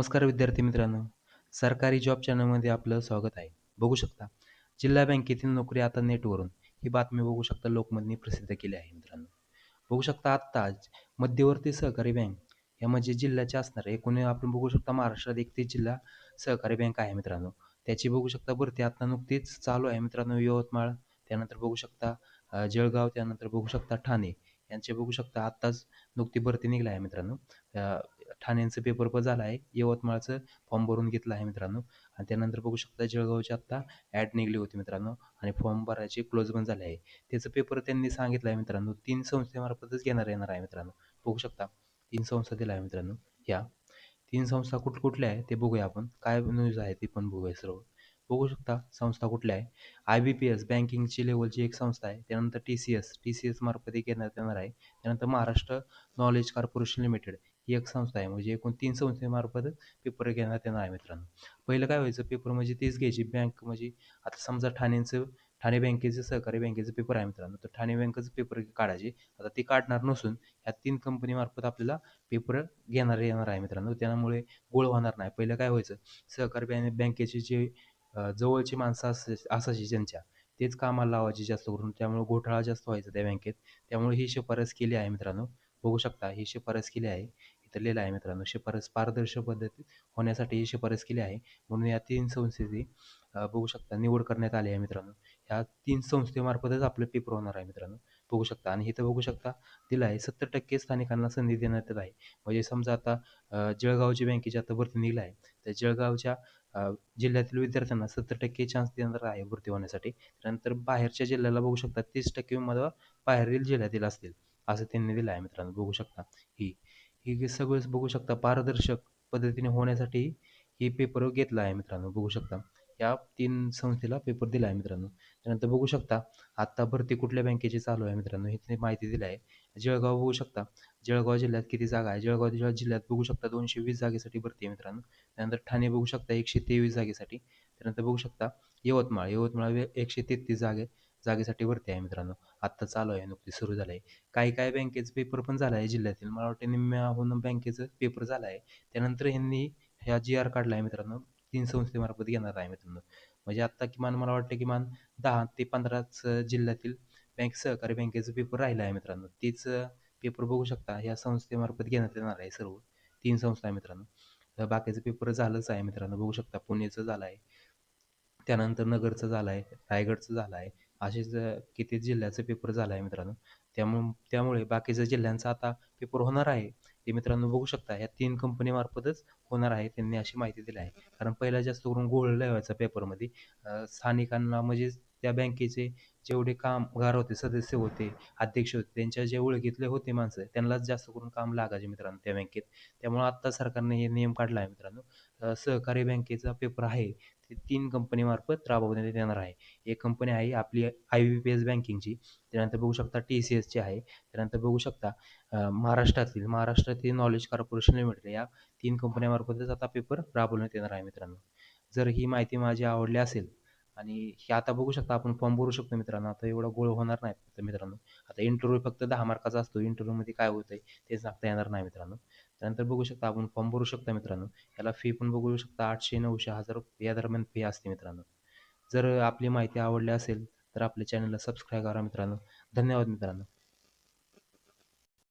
नमस्कार विद्यार्थी मित्रांनो. सरकारी जॉब चॅनलमध्ये आपलं स्वागत आहे. बघू शकता जिल्हा बँकेतील नोकरी आता नेटवरून ही बातमी बघू शकता लोकमतनी प्रसिद्ध केली आहे मित्रांनो. बघू शकता आत्ता मध्यवर्ती सहकारी बँक या म्हणजे जिल्ह्याचे असणारे एकूण आपण बघू शकता महाराष्ट्रात एकतीस जिल्हा सहकारी बँक आहे मित्रांनो. त्याची बघू शकता भरती आता नुकतीच चालू आहे मित्रांनो यवतमाळ त्यानंतर बघू शकता जळगाव त्यानंतर बघू शकता ठाणे. यांचे बघू शकता आत्ताच नुकती भरती निघाली आहे मित्रांनो. ठाण्यांचं पेपर पण झाला आहे. यवतमाळचं फॉर्म भरून घेतलं आहे मित्रांनो. आणि त्यानंतर बघू शकता जळगावची आत्ता ॲड निघली होती मित्रांनो. आणि फॉर्म भरायचे क्लोज पण झाले आहे. त्याचं पेपर त्यांनी सांगितलं आहे मित्रांनो. तीन संस्थेमार्फतच घेणार येणार आहे मित्रांनो. बघू शकता. तीन संस्था दिला आहे मित्रांनो. या. तीन संस्था कुठ कुठल्या आहे ते बघूया आपण. काय न्यूज आहे ते पण बघूया सर्व. बघू शकता संस्था कुठल्या आहे. आय बी पी एस बँकिंगची लेवलची एक संस्था आहे. त्यानंतर T C S T C S मार्फत घेण्यात येणार आहे. त्यानंतर महाराष्ट्र नॉलेज कॉर्पोरेशन लिमिटेड. ही एक संस्था आहे म्हणजे एकूण तीन संस्थेमार्फत पेपर घेण्यात येणार आहे मित्रांनो. पहिलं काय व्हायचं? पेपर म्हणजे तेच घ्यायची. बँक म्हणजे आता समजा ठाण्याचं ठाणे बँकेचं सहकारी बँकेचं पेपर आहे मित्रांनो. तर ठाणे बँकेचं पेपर काढायचे. आता ते काढणार नसून ह्या तीन कंपनीमार्फत आपल्याला पेपर घेणार येणार आहे मित्रांनो. त्यामुळे गोळ होणार नाही. पहिलं काय व्हायचं? सहकारी बँक बँकेचे जे जवळची माणसं अस असायची ज्यांच्या तेच कामाला लावायची जास्त करून. त्यामुळे घोटाळा जास्त व्हायचा त्या बँकेत. त्यामुळे ही शिफारस केली आहे मित्रांनो. बघू शकता ही शिफारस केली आहे. इथं लिहिलं आहे मित्रांनो. शिफारस पारदर्शक पद्धतीत होण्यासाठी ही शिफारस केली आहे. म्हणून या तीन संस्थेची बघू शकता निवड करण्यात आली आहे मित्रांनो. ह्या तीन संस्थेमार्फतच आपलं पेपर होणार आहे मित्रांनो. बघू शकता. आणि इथं बघू शकता दिलं आहे. सत्तर टक्के स्थानिकांना संधी देण्यात येत आहे. म्हणजे समजा आता जळगावची बँकेची आता भरती निघलं आहे. तर जळगावच्या जिल्ह्यातील विद्यार्थ्यांना सत्तर टक्के चान्स देणार आहे भरती होण्यासाठी. त्यानंतर बाहेरच्या जिल्ह्याला बघू शकता तीस टक्के उमेदवार बाहेरील जिल्ह्यातील असतील असं त्यांनी दिलं आहे मित्रांनो. बघू शकता. ही हे सगळंच बघू शकता. पारदर्शक पद्धतीने होण्यासाठी हे पेपर घेतला आहे मित्रांनो. बघू शकता. या तीन संस्थेला पेपर दिला आहे मित्रांनो. त्यानंतर बघू शकता आत्ता भरती कुठल्या बँकेची चालू आहे मित्रांनो हे माहिती दिली आहे. जळगाव बघू शकता. जळगाव जिल्ह्यात किती जागा आहे? जळगाव जिल्ह्यात बघू शकता दोनशे वीस जागेसाठी भरती आहे मित्रांनो. त्यानंतर ठाणे बघू शकता एकशे तेवीस जागेसाठी. त्यानंतर बघू शकता यवतमाळ. यवतमाळ एकशे तेहतीस जागे जागेसाठी भरती आहे मित्रांनो. आत्ता चालू आहे नुकती सुरू झालं आहे काही काही बँकेचं पेपर पण झाला आहे जिल्ह्यातील. मला वाटतं निम्म्याहून बँकेचं पेपर झाला आहे. त्यानंतर ह्यांनी ह्या जी आर काढला आहे मित्रांनो. तीन संस्थेमार्फत घेणार आहे मित्रांनो. म्हणजे आत्ता किमान मला वाटतं किमान दहा ते पंधराच जिल्ह्यातील बँक सहकारी बँकेचं पेपर राहिलं आहे मित्रांनो. तेच पेपर बघू शकता. ह्या संस्थेमार्फत घेण्यात येणार आहे सर्व तीन संस्था आहे मित्रांनो. बाकीचं पेपर झालंच आहे मित्रांनो. बघू शकता. पुणेचं झालं आहे. त्यानंतर नगरचं झालं आहे. रायगडचं झालं आहे. असेच किती जिल्ह्याचं पेपर झाला आहे मित्रांनो त्यामुळे त्यामुळे बाकीच्या जिल्ह्यांचा आता पेपर होणार आहे ते मित्रांनो बघू शकता या तीन कंपनीमार्फतच होणार आहे त्यांनी अशी माहिती दिली आहे. कारण पहिला जास्त करून गोळ लावायचा पेपरमध्ये स्थानिकांना म्हणजे त्या बँकेचे जेवढे कामगार होते सदस्य होते अध्यक्ष होते त्यांच्या जे ओळखीतले होते माणसं त्यांनाच जास्त करून काम लागायचे मित्रांनो त्या बँकेत. त्यामुळे आत्ता सरकारने हे नियम काढला आहे मित्रांनो. सहकारी बँकेचा पेपर आहे ते तीन कंपनीमार्फत राबवण्यात येणार आहे. एक कंपनी आहे आपली आय बी पी एस बँकिंगची त्यानंतर बघू शकता टी सी एसची आहे त्यानंतर बघू शकता महाराष्ट्रातील महाराष्ट्रातील नॉलेज कॉर्पोरेशन लिमिटेड या तीन कंपन्यामार्फतच आता पेपर राबवण्यात येणार आहे मित्रांनो. जर ही माहिती माझी आवडली असेल आणि हे आता बघू शकता आपण फॉर्म भरू शकतो मित्रांनो. आता एवढा गोळ होणार नाही फक्त मित्रांनो. आता इंटरव्ह्यू फक्त दहा मार्काचा असतो. इंटरव्ह्यूमध्ये काय होतं आहे ते सांगता येणार नाही मित्रांनो. त्यानंतर बघू शकता आपण फॉर्म भरू शकता मित्रांनो. याला फी पण बघू शकता आठशे नऊशे हजार या दरम्यान फी असते मित्रांनो. जर आपली माहिती आवडली असेल तर आपल्या चॅनलला सबस्क्राईब करा मित्रांनो. धन्यवाद मित्रांनो.